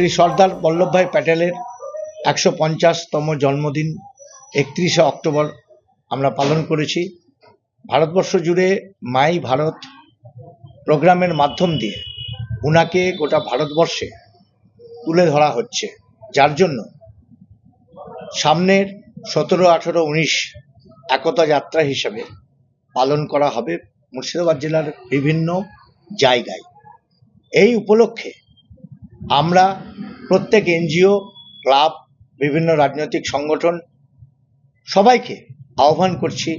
শ্রী সর্দার বল্লভভাই প্যাটেলের একশো পঞ্চাশতম জন্মদিন একত্রিশে অক্টোবর আমরা পালন করেছি। ভারতবর্ষ জুড়ে মাই ভারত প্রোগ্রামের মাধ্যম দিয়ে উনাকে গোটা ভারতবর্ষে তুলে ধরা হচ্ছে। যার জন্য সামনের সতেরো, আঠেরো, উনিশ একতা যাত্রা হিসেবে পালন করা হবে মুর্শিদাবাদ জেলার বিভিন্ন জায়গায়। এই উপলক্ষে আমরা প্রত্যেক এনজিও, ক্লাব, বিভিন্ন রাজনৈতিক সংগঠন, সবাইকে আহ্বান করছি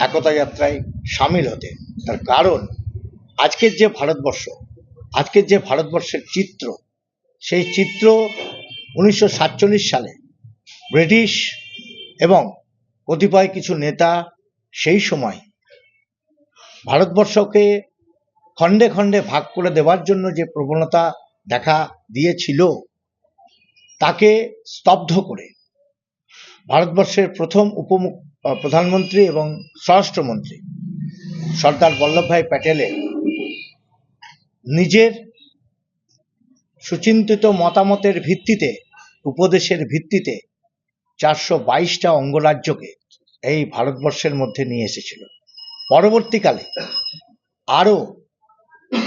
একতা যাত্রায় সামিল হতে। তার কারণ, আজকের যে ভারতবর্ষ, আজকের যে ভারতবর্ষের চিত্র, সেই চিত্র উনিশশো সাতচল্লিশ সালে ব্রিটিশ এবং কতিপয় কিছু নেতা সেই সময় ভারতবর্ষকে খণ্ডে খণ্ডে ভাগ করে দেওয়ার জন্য যে প্রবণতা দেখা দিয়েছিল তাকে স্তব্ধ করে। ভারতবর্ষের প্রথম উপ প্রধানমন্ত্রী এবং স্বরাষ্ট্রমন্ত্রী সর্দার বল্লভভাই প্যাটেলের নিজের সুচিন্তিত মতামতের ভিত্তিতে, উপদেশের ভিত্তিতে চারশো বাইশটা অঙ্গরাজ্যকে এই ভারতবর্ষের মধ্যে নিয়ে এসেছিল। পরবর্তীকালে আরও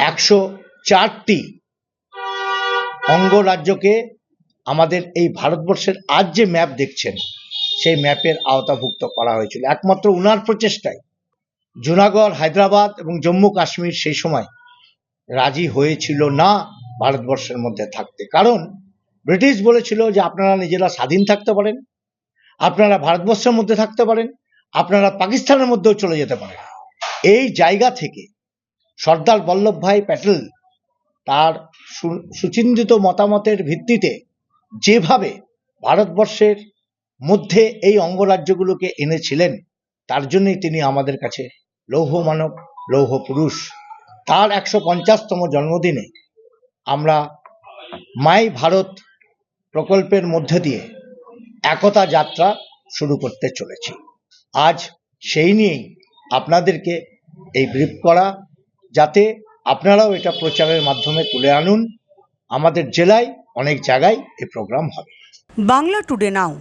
একশো চারটি অঙ্গরাজ্যকে আমাদের এই ভারতবর্ষের আজ যে ম্যাপ দেখছেন, সেই ম্যাপের আওতাভুক্ত করা হয়েছিল। একমাত্র উনার প্রচেষ্টায় জুনাগড়, হায়দ্রাবাদ এবং জম্মু কাশ্মীর সেই সময় রাজি হয়েছিল না ভারতবর্ষের মধ্যে থাকতে। কারণ ব্রিটিশ বলেছিল যে আপনারা নিজেরা স্বাধীন থাকতে পারেন, আপনারা ভারতবর্ষের মধ্যে থাকতে পারেন, আপনারা পাকিস্তানের মধ্যেও চলে যেতে পারেন। এই জায়গা থেকে সর্দার বল্লভভাই প্যাটেল তার সুচিন্তিত মতামতের ভিত্তিতে যেভাবে ভারতবর্ষের মধ্যে এই অঙ্গরাজ্যগুলোকে এনেছিলেন, তার জন্যই তিনি আমাদের কাছে লৌহ মানব, লৌহ পুরুষ। তার একশো পঞ্চাশতম জন্মদিনে আমরা মাই ভারত প্রকল্পের মধ্যে দিয়ে একতা যাত্রা শুরু করতে চলেছি। আজ সেই নিয়েই আপনাদেরকে এই ব্রিফ করা, যাতে আপনারাও এটা প্রচারের মাধ্যমে তুলে আনুন। আমাদের জেলায় অনেক জায়গায় এই প্রোগ্রাম হবে। বাংলা টুডে নাও